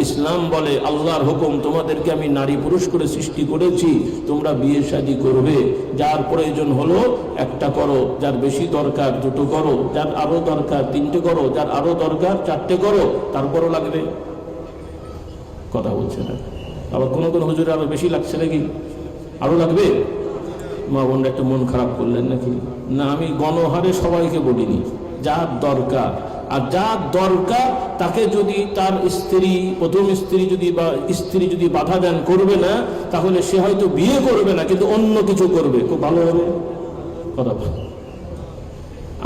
ইসলাম বলে, আল্লাহর হুকুম, তোমাদেরকে আমি নারী পুরুষ করে সৃষ্টি করেছি, তোমরা বিয়ে শাদী করবে। যার প্রয়োজন হলো একটা করো, যার বেশি দরকার দুটো করো, যার আরও দরকার তিনটে করো, যার আরও দরকার চারটে করো, তারপরও লাগবে। কথা বলছে না। আবার কোনো কোনো হুজুরে আরও বেশি লাগছে নাকি? আরও লাগবে? মা বোনরা একটু মন খারাপ করলেন নাকি? না, আমি গণহারে সবাইকে বলিনি। যার দরকার আর যা দরকার তাকে যদি তার স্ত্রী, প্রথম স্ত্রী যদি বা স্ত্রী যদি বাধা দেন করবে না, তাহলে সে হয়তো বিয়ে করবে না, কিন্তু অন্য কিছু করবে। খুব ভালো হবে। কথা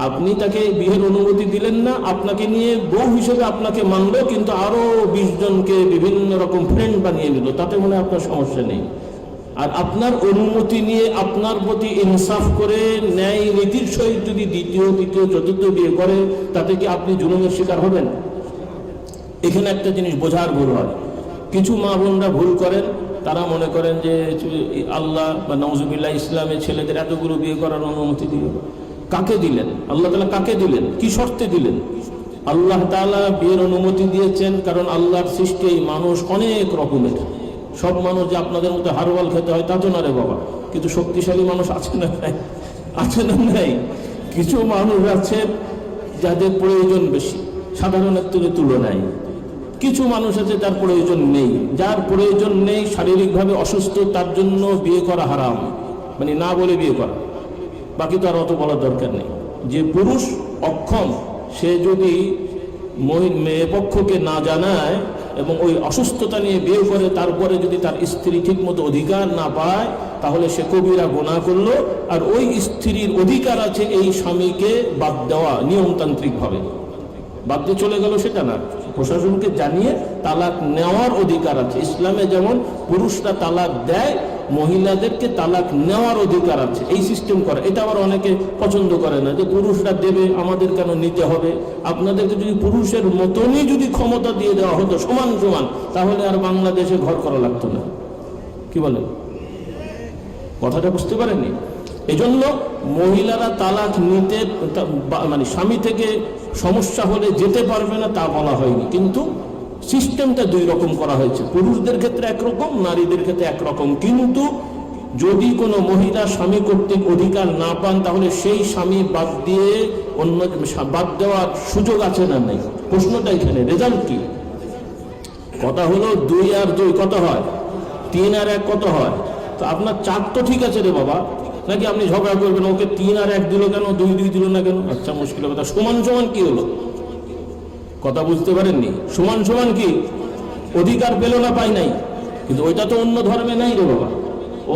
আপনি তাকে বিয়ের অনুমতি দিলেন না, আপনাকে নিয়ে বউ হিসেবে আপনাকে মানলো, কিন্তু আরও বিশ জনকে বিভিন্ন রকম ফ্রেন্ড বানিয়ে নিল। তাতে মনে হয় আপনার সমস্যা নেই। আর আপনার অনুমতি নিয়ে আপনার প্রতি ইনসাফ করে ন্যায় নীতির সহিত যদি দ্বিতীয়, তৃতীয়, চতুর্থ বিয়ে করে, তাতে কি আপনি জুলুমের শিকার হবেন? এখানে একটা জিনিস বোঝার ভুল হয়। কিছু মা বোনরা ভুল করেন। তারা মনে করেন যে, আল্লাহ বা নওজুবিল্লাহ ইসলামের ছেলেদের এতগুলো বিয়ে করার অনুমতি দিল কাকে দিলেন? আল্লাহ তালা কাকে দিলেন? কি শর্তে দিলেন? আল্লাহ তাআলা বিয়ের অনুমতি দিয়েছেন কারণ আল্লাহর সৃষ্টি মানুষ অনেক রকমের। সব মানুষ যে আপনাদের মতো হারওয়াল খেতে হয় তা তো না রে বাবা। কিন্তু শক্তিশালী মানুষ আছে না নাই? আছে না নাই? কিছু মানুষ আছে যাদের প্রয়োজন বেশি সাধারণের তুলে তুলনায়। কিছু মানুষ আছে তার প্রয়োজন নেই। যার প্রয়োজন নেই শারীরিকভাবে অসুস্থ, তার জন্য বিয়ে করা হারাম। মানে না বলে বিয়ে করা। বাকি তো আর অত বলার দরকার নেই। যে পুরুষ অক্ষম, সে যদি মেয়ে পক্ষকে না জানায় এবং ওই অসুস্থতা নিয়ে বিয়ে করে তারপরে যদি তার স্ত্রী ঠিকমতো অধিকার না পায়, তাহলে সে কবিরা গোনা করল। আর ওই স্ত্রীর অধিকার আছে এই স্বামীকে বাদ দেওয়া নিয়মতান্ত্রিকভাবে। বাদ দিয়ে চলে গেল সেটা না। প্রশাসনকে জানিয়ে তালাক নেওয়ার অধিকার আছে। ইসলামে যেমন পুরুষরা তালাক দেয়, মহিলাদেরকে তালাক নেওয়ার অধিকার আছে। এই সিস্টেম করে। এটা আবার অনেকে পছন্দ করে না যে পুরুষরা দেবে, আমাদের কেন নিতে হবে? আপনাদেরকে যদি পুরুষের মতনই যদি ক্ষমতা দিয়ে দেওয়া হতো সমান সমান, তাহলে আর বাংলাদেশে ঘর করা লাগতো না। কি বলেন? কথাটা বুঝতে পারেননি? এজন্য মহিলারা তালাক নিতে মানে স্বামী থেকে সমস্যা হলে যেতে পারবে না তা বলা হয়নি। কিন্তু সিস্টেমটা দুই রকম করা হয়েছে। পুরুষদের ক্ষেত্রে একরকম, নারীদের ক্ষেত্রে একরকম। কিন্তু যদি কোনো মহিলা স্বামী কর্তৃক অধিকার না পান, তাহলে সেই স্বামী বাদ দিয়ে অন্য, বাদ দেওয়ার সুযোগ আছে না নেই? প্রশ্নটা এখানে, রেজাল্ট কি? কথা হলো দুই আর দুই কত হয়? তিন আর এক কত হয়? তো আপনার চার তো ঠিক আছে রে বাবা। নাকি আপনি ঝগড়া করবেন? ওকে তিন আর এক দিল কেন? দুই দুই দিল না কেন? আচ্ছা মুশকিল হবে তা সমান সমান কি হলো? কথা বুঝতে পারেননি? সমান সমান কি? অধিকার পেল না পাই নাই। কিন্তু ওইটা তো অন্য ধর্মে নাই রে বাবা।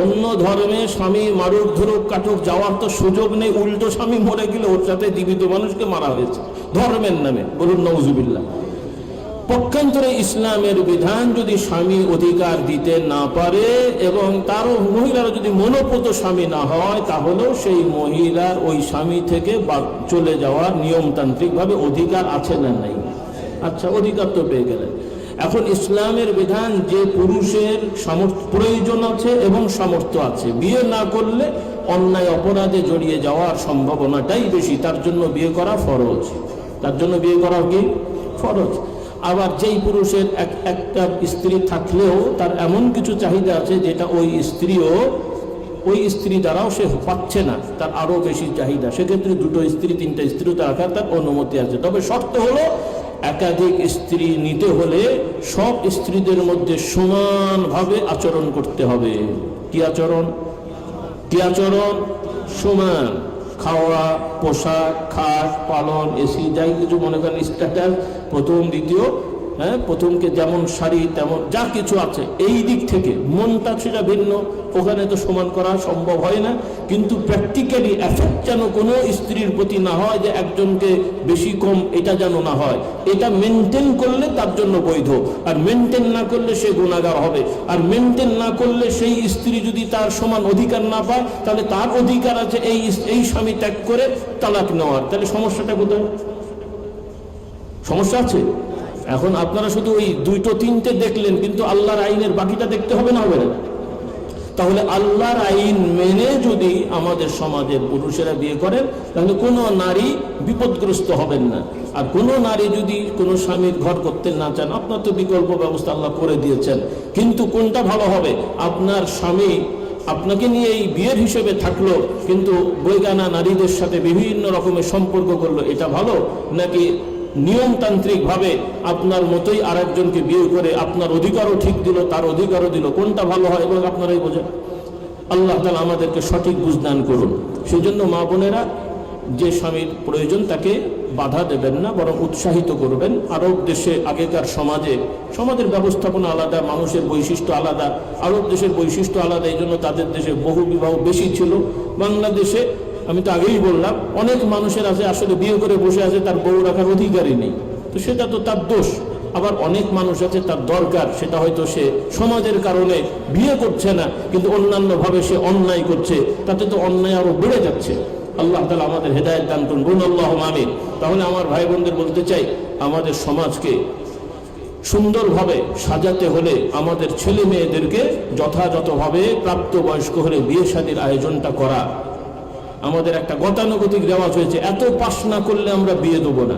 অন্য ধর্মে স্বামী মারুক ধরুক কাটুক, যাওয়ার তো সুযোগ নেই। উল্টো স্বামী মরে গেলে ওর সাথে জীবিত মানুষকে মারা হয়েছে। ধর্মের নামে। বলুন, নওজুবিল্লাহ। পক্ষান্তরে ইসলামের বিধান যদি স্বামী অধিকার দিতে না পারে এবং তারও মহিলারা যদি মনোপুত স্বামী না হয়, তাহলেও সেই মহিলার ওই স্বামী থেকে চলে যাওয়ার নিয়মতান্ত্রিকভাবে অধিকার আছে না নাই। আচ্ছা অধিকার তো পেয়ে গেলেন। এখন ইসলামের বিধান যে পুরুষের সামর্থ্য প্রয়োজন আছে এবং সামর্থ্য আছে। বিয়ে না করলে অন্যায় অপরাধে জড়িয়ে যাওয়ার সম্ভাবনাটাই বেশি। তার জন্য বিয়ে করা ফরজ। তার জন্য বিয়ে করা কি? ফরজ। আবার যেই পুরুষের এক, একটা স্ত্রী থাকলেও তার এমন কিছু চাহিদা আছে যেটা ওই স্ত্রীও, ওই স্ত্রী দ্বারাও সে পাচ্ছে না, তার আরও বেশি চাহিদা। সেক্ষেত্রে দুটো স্ত্রী, তিনটা স্ত্রী রাখার তার অনুমতি আছে। তবে শর্ত হলো একাধিক স্ত্রী নিতে হলে সব স্ত্রীদের মধ্যে সমানভাবে আচরণ করতে হবে। কি আচরণ? কি আচরণ? সমান। খাওয়া, পোশাক, খাট, পালন, এসি, যাই কিছু মনে করেন, স্ট্যাটাস প্রথম, দ্বিতীয় হ্যাঁ প্রথমকে যেমন শাড়ি, তেমন যা কিছু আছে, এই দিক থেকে মনটা সেটা ভিন্ন। ওখানে তো সমান করা সম্ভব হয় না। কিন্তু প্র্যাকটিক্যালি এফেক্ট যেন কোনো স্ত্রীর প্রতি না হয় যে একজনকে বেশি কম এটা যেন না হয়। এটা মেনটেন করলে তার জন্য বৈধ। আর মেনটেন না করলে সে গুণাগার হবে। আর মেনটেন না করলে সেই স্ত্রী যদি তার সমান অধিকার না পায়, তাহলে তার অধিকার আছে এই এই স্বামী ত্যাগ করে তালাক নেওয়ার। তাহলে সমস্যাটা কোথায়? সমস্যা আছে? এখন আপনারা শুধু ওই দুইটো, তিনটে দেখলেন, কিন্তু আল্লাহর আইনের বাকিটা দেখতে হবে না হবে না? তাহলে আল্লাহর আইন মেনে যদি আমাদের সমাজের পুরুষেরা বিয়ে করেন তাহলে কোনো নারী বিপদগ্রস্ত হবেন না। আর কোনো নারী যদি কোনো স্বামীর ঘর করতে না চান, আপনার তো বিকল্প ব্যবস্থা আল্লাহ করে দিয়েছেন। কিন্তু কোনটা ভালো হবে? আপনার স্বামী আপনাকে নিয়ে এই বিয়ের হিসেবে থাকল, কিন্তু বৈগানা নারীদের সাথে বিভিন্ন রকমের সম্পর্ক করল, এটা ভালো? নাকি নিয়মতান্ত্রিক ভাবে আপনার মতোই আরেকজনকে বিয়ে করে আপনার অধিকারও ঠিক দিল, তার অধিকারও দিল। কোনটা ভালো হয় এবং আপনারাই বোঝেন? আল্লাহ তালা আমাদেরকে সঠিক বুঝদান করুন। সেই জন্য মা বোনেরা যে স্বামীর প্রয়োজন তাকে বাধা দেবেন না, বরং উৎসাহিত করবেন। আরব দেশে আগেকার সমাজে সমাজের ব্যবস্থাপনা আলাদা, মানুষের বৈশিষ্ট্য আলাদা। আরব দেশের বৈশিষ্ট্য আলাদা, এই জন্য তাদের দেশে বহু বিবাহ বেশি ছিল। বাংলাদেশে আমি তো আগেই বললাম, অনেক মানুষের আছে, আসলে বিয়ে করে বসে আছে, তার বউ রাখার অধিকারই নেই। তো সেটা তো তার দোষ। আবার অনেক মানুষ আছে, তার দরকার, সেটা হয়তো সে সমাজের কারণে বিয়ে করছে না, কিন্তু অন্যান্যভাবে সে অন্যায় করছে, তাতে তো অন্যায় আরও বেড়ে যাচ্ছে। আল্লাহ তালা আমাদের হেদায়ত দান করুন। বলুন আল্লাহ আমিন। তাহলে আমার ভাই বোনদের বলতে চাই, আমাদের সমাজকে সুন্দরভাবে সাজাতে হলে আমাদের ছেলে মেয়েদেরকে যথাযথভাবে প্রাপ্তবয়স্ক হলে বিয়ে শাদীর আয়োজনটা করা। আমাদের একটা গতানুগতিক রেওয়াজ হয়েছে, এত পাশ না করলে আমরা বিয়ে দেবো না।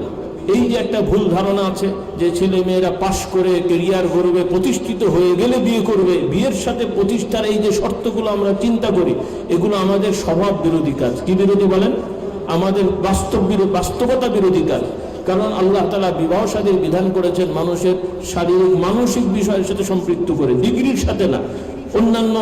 এই যে একটা ভুল ধারণা আছে যে ছেলে মেয়েরা পাশ করে কেরিয়ার করবে প্রতিষ্ঠিত হয়ে গেলে বিয়ে করবে, বিয়ের সাথে প্রতিষ্ঠার এই যে শর্তগুলো আমরা চিন্তা করি, এগুলো আমাদের স্বভাব বিরোধী কাজ। কি বিরোধী বলেন? আমাদের বাস্তব বাস্তবতা বিরোধী কাজ। কারণ আল্লাহ তালা বিবাহ সাদীর বিধান করেছেন মানুষের শারীরিক, মানসিক বিষয়ের সাথে সম্পৃক্ত করে, ডিগ্রির সাথে না। অন্যান্য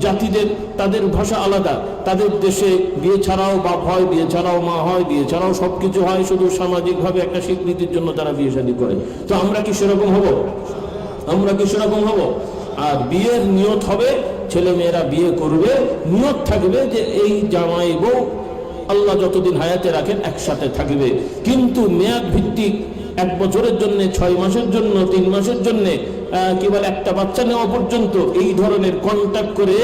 জাতিদের, তাদের ভাষা আলাদা। তাদের দেশে বিয়ে ছাড়াও বাপ হয়, বিয়ে ছাড়াও মা হয়, বিয়ে ছাড়াও সবকিছু হয়, শুধু সামাজিকভাবে একটা স্বীকৃতির জন্য তারা বিয়ে শাদী করে। তো আমরা কি সেরকম হব? আমরা কি সেরকম হব? আর বিয়ের নিয়ত হবে ছেলে মেয়েরা বিয়ে করবে, নিয়ত থাকবে যে এই জামাই বউ আল্লাহ যতদিন হায়াতে রাখেন একসাথে থাকবে। কিন্তু মেয়াদ ভিত্তিক এক বছরের জন্য, ছয় মাসের জন্য, তিন মাসের জন্য কি বলে একটা বাচ্চা নেওয়া পর্যন্ত এই ধরনের কন্ট্যাক্ট করে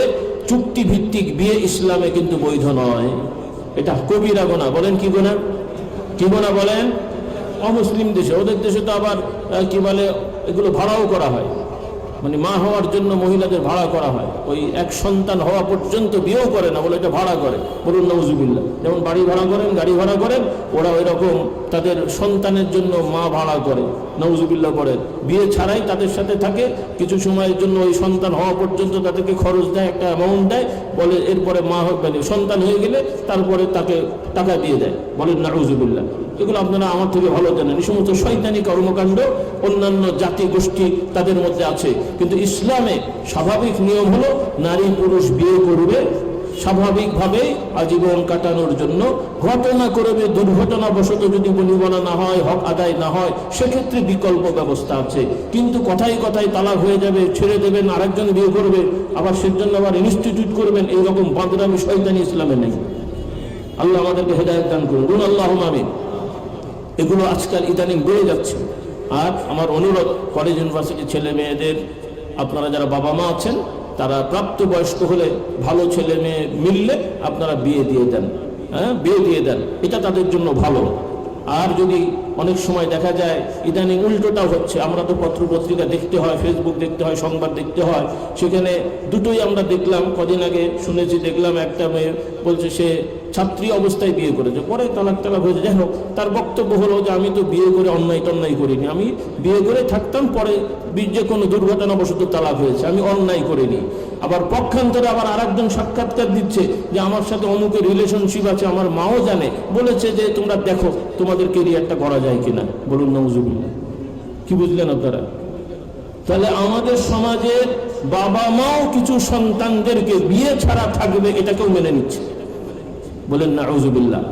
চুক্তি ভিত্তিক বিয়ে ইসলামে কিন্তু বৈধ নয়। এটা কবিরা গোনা। বলেন কি গোনা? কি গোনা বলেন? অমুসলিম দেশে। ওদের দেশে তো আবার কি বলে, এগুলো ভাড়াও করা হয়। মানে মা হওয়ার জন্য মহিলাদের ভাড়া করা হয়। ওই এক সন্তান হওয়া পর্যন্ত বিয়েও করে না, বলে এটা ভাড়া করে। বলুন নজুবিল্লা যেমন বাড়ি ভাড়া করেন, গাড়ি ভাড়া করেন, ওরা ওই রকম তাদের সন্তানের জন্য মা ভাড়া করে। নজুবিল্লা করেন বিয়ে ছাড়াই তাদের সাথে থাকে, কিছু সময়ের জন্য ওই সন্তান হওয়া পর্যন্ত তাদেরকে খরচ দেয়, একটা অ্যামাউন্ট দেয়, বলে এরপরে মা মানে সন্তান হয়ে গেলে তারপরে তাকে টাকা দিয়ে দেয়, বলেন নাউজুবিল্লা এগুলো আপনারা আমার থেকে ভালো জানেন, এই সমস্ত শৈতানিক কর্মকাণ্ড অন্যান্য জাতি গোষ্ঠী তাদের মধ্যে আছে। কিন্তু ইসলামে স্বাভাবিক নিয়ম হলো, নারী পুরুষ বিয়ে করবে স্বাভাবিকভাবে আজীবন কাটানোর জন্য ঘটনা করবে দুর্ঘটনাবশত যদি বনিবনা না হয়, হক আদায় না হয়, সেক্ষেত্রে বিকল্প ব্যবস্থা আছে। কিন্তু কথায় কথায় তালাক হয়ে যাবে, ছেড়ে দেবেন, আরেকজন বিয়ে করবে, আবার সেজন্য আবার ইনস্টিটিউট করবেন, এইরকম বাঁদরামি শয়তানি ইসলামে নেই। আল্লাহ আমাদেরকে হেদায়ত দান করুন। বলুন আল্লাহ আমিন। এগুলো আজকাল ইদানিং বেড়ে যাচ্ছে। আর আমার অনুরোধ, কলেজ, ইউনিভার্সিটির ছেলে মেয়েদের, আপনারা যারা বাবা মা আছেন তারা প্রাপ্তবয়স্ক হলে ভালো ছেলে মেয়ে মিললে আপনারা বিয়ে দিয়ে দেন। হ্যাঁ বিয়ে দিয়ে দেন। এটা তাদের জন্য ভালো। আর যদি অনেক সময় দেখা যায়, ইদানিং উল্টোটাও হচ্ছে। আমরা তো পত্রপত্রিকা দেখতে হয় ফেসবুক দেখতে হয়, সংবাদ দেখতে হয়। সেখানে দুটোই আমরা দেখলাম। কদিন আগে শুনেছি, দেখলাম একটা মেয়ে বলছে সে ছাত্রী অবস্থায় বিয়ে করেছে। পরে তালাক তালাক হয়েছে। যাই হোক, তার বক্তব্য হলো যে, আমি তো বিয়ে করে অন্যায় টন্যায় করিনি। আমি বিয়ে করে থাকতাম, পরে যে কোনো দুর্ঘটনাবশত তালাক হয়েছে। আমি অন্যায় করিনি। আবার পক্ষান্তরে আবার আরেকজন সাক্ষাৎকার দিচ্ছে যে, আমার সাথে অমুকের রিলেশনশিপ আছে, আমার মাও জানে। বলেছে যে, তোমরা দেখো, তোমাদের কেরিয়ারটা করা যায় কিনা? বলুন নজুবিল্লা কি বুঝলেন আপনারা? তাহলে আমাদের সমাজের বাবা মাও কিছু সন্তানদেরকে বিয়ে ছাড়া থাকবে এটাকেও মেনে নিচ্ছে। বলেন না আউজুবিল্লাহ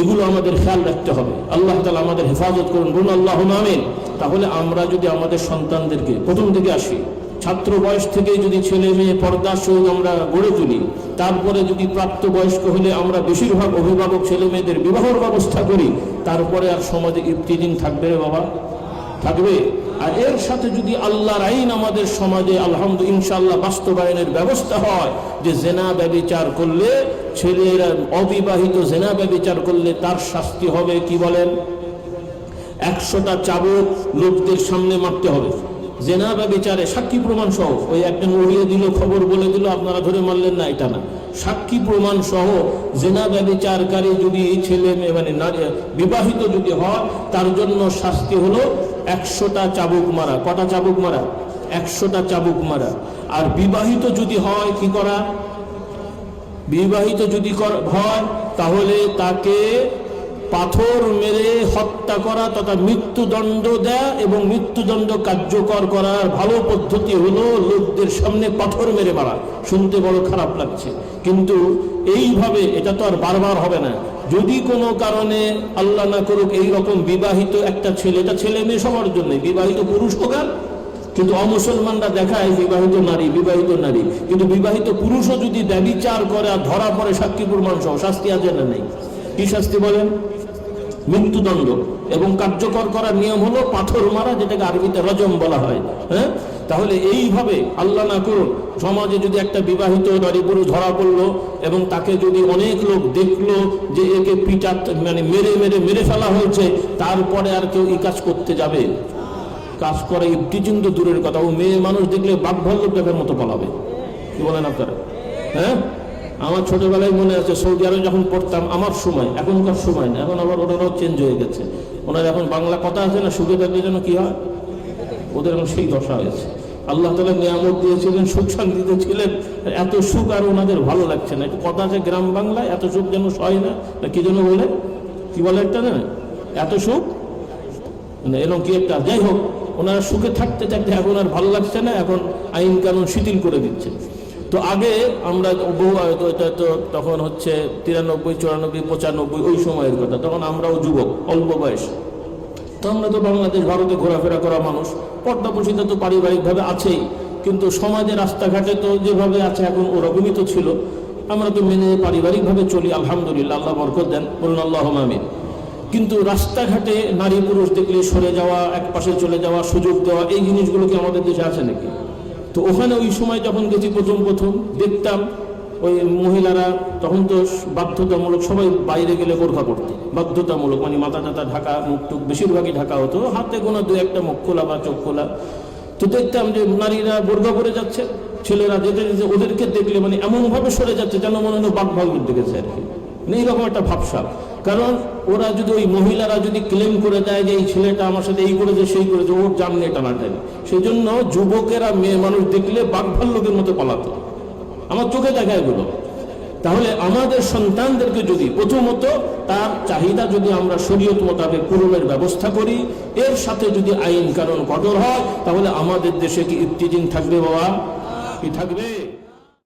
এগুলো আমাদের খেয়াল রাখতে হবে। আল্লাহ তালা আমাদের হেফাজত করুন, বলুন আল্লাহ আমিন। তাহলে আমরা যদি আমাদের সন্তানদেরকে, প্রথম থেকে আসি, ছাত্র বয়স থেকে যদি ছেলে মেয়ে পর্দার সহিত আমরা গড়ে তুলি, তারপরে যদি প্রাপ্ত বয়স্ক হলে আমরা বেশিরভাগ অভিভাবক ছেলে মেয়েদের বিবাহর ব্যবস্থা করি, তারপরে আর সমাজে ইফতিদিন থাকবে রে বাবা? থাকবে? আর এর সাথে যদি আল্লাহর আইন আমাদের সমাজে, আলহামদু ইনশাল্লাহ বাস্তবায়নের ব্যবস্থা হয়, যে জেনা ব্যবিচার করলে ছেলেরা অবিবাহিত জেনা ব্যবিচার করলে তার শাস্তি হবে, কি বলেন? একশোটা চাবুক লোকদের সামনে মারতে হবে। জেনা বা বিচারে সাক্ষী প্রমাণ সহ, ওই একজন উড়িয়ে দিল, খবর বলে দিল, আপনারা ধরে মারলেন না, এটা না। সাক্ষী প্রমাণ সহ জেনা ব্যবিচারকারী যদি ছেলে মেয়ে মানে বিবাহিত যদি হয়, তার জন্য শাস্তি হলো একশোটা চাবুক মারা, কটা চাবুক মারা? একশোটা চাবুক মারা। আর বিবাহিত যদি হয়, কি করা? বিবাহিত যদি হয়, তাহলে তাকে পাথর মেরে হত্যা করা তথা মৃত্যুদণ্ড দেয়া এবং মৃত্যুদণ্ড কার্যকর করার ভালো পদ্ধতি হলো লোকদের সামনে পাথর মেরে মারা। শুনতে বড় খারাপ লাগছে। কিন্তু এইভাবে এটা তো আর বারবার হবে না। যদি কোনো কারণে আল্লাহ না করুক, এই রকম বিবাহিত একটা ছেলে, এটা ছেলে মেয়ে সবার জন্য বিবাহিত পুরুষ হোক কিন্তু অমুসলমানরা দেখায় বিবাহিত নারী বিবাহিত নারী। কিন্তু বিবাহিত পুরুষও যদি ব্যবিচার করে আর ধরা পড়ে সাক্ষী প্রমাণ সহ শাস্তি আছে না নেই? কি শাস্তি বলেন? মৃত্যুদণ্ড। এবং কার্যকর করার নিয়ম হলো পাথর মারা, যেটাকে আরবিতে রজম বলা হয়। হ্যাঁ? তাহলে এইভাবে আল্লাহ না করুন, সমাজে যদি একটা বিবাহিত নারী পুরুষ ধরা পড়ল এবং তাকে যদি অনেক লোক দেখল যে একে পিটা মানে মেরে মেরে মেরে ফেলা হয়েছে, তারপরে আর কেউ এই কাজ করতে যাবে? কাজ করে ইফটিচিং তো দূরের কথা। ও মেয়ে মানুষ দেখলে বাঘ ভাল্লুক দেখার মতো পালাবে কি বলেন আপনারা? হ্যাঁ? আমার ছোটবেলায় মনে আছে, সৌদি আরবে যখন পড়তাম, আমার সময়, এখনকার সময় না, এখন আবার ওনারাও চেঞ্জ হয়ে গেছে। ওনার এখন বাংলা কথা আছে না, সুখে থাকলে যেন কি হয়? ওদের এখন সেই দশা হয়েছে। আল্লাহ তালা নিয়ামত দিয়েছিলেন, সুখ শান্তিতে ছিলেন। এত সুখ আর ওনাদের ভালো লাগছে না। একটু কথা আছে গ্রাম বাংলায়, এত সুখ যেন সয় না কি যেন বলে? কি বলে একটা না এত সুখ? মানে এরকম কি একটা? যাই হোক, ওনারা সুখে থাকতে থাকতে এখন আর ভালো লাগছে না, এখন আইন কানুন শিথিল করে দিচ্ছে। তো আগে আমরা বহু তখন হচ্ছে তিরানব্বই, চুরানব্বই, পঁচানব্বই, ওই সময়ের কথা। তখন আমরাও যুবক, অল্প বয়স। তো আমরা তো বাংলাদেশ, ভারতে ঘোরাফেরা করা মানুষ। পর্দা প্রসিদ্ধ তো পারিবারিকভাবে আছেই। কিন্তু সমাজে রাস্তাঘাটে তো যেভাবে আছে, এখন ওরকমই তো ছিল। আমরা তো মেনে পারিবারিকভাবে চলি, আলহামদুলিল্লাহ, আল্লাহ বরকত দেন, বলুন আল্লাহ আমিন। কিন্তু রাস্তাঘাটে নারী পুরুষ দেখলে সরে যাওয়া এক পাশে চলে যাওয়া, সুযোগ দেওয়া, এই জিনিসগুলো কি আমাদের দেশে আছে নাকি? তো ওখানে ওই সময় যখন গেছি প্রথম প্রথম, দেখতাম ওই মহিলারা তখন তো বাধ্যতামূলক সবাই বাইরে গেলে বোরখা করতো। বাধ্যতামূলক মানে মাথা টাথা ঢাকা, মুখ টুক বেশিরভাগই ঢাকা হতো। হাতে গোনা দু একটা মুখ খোলা বা চোখ খোলা। তো দেখতাম যে নারীরা বোরখা পরে যাচ্ছে, ছেলেরা যেতে যেতে ওদেরকে দেখলে মানে এমনভাবে সরে যাচ্ছে যেন মনে হলো বাঘ ভাল্লুক দেখেছে আর কি। মানে এইরকম একটা ভাবসাব কারণ ওরা যদি ওই মহিলারা যদি ক্লেম করে দেয় যে এই ছেলেটা আমার সাথে এই করেছে, সেই করেছে, ওর জান নিয়ে টানাটানি। সেই জন্য যুবকেরা, মেয়ে মানুষ দেখলে বাঘ ভাল্লুকের মতো পালাতো। আমার চোখে দেখা এগুলো। তাহলে আমাদের সন্তানদেরকে যদি প্রথমত তার চাহিদা যদি আমরা শরীয়ত মোতাবেক পূরণের ব্যবস্থা করি, এর সাথে যদি আইন কারণ কঠোর হয়, তাহলে আমাদের দেশে কি ইফতিদিন থাকবে বাবা? কি থাকবে?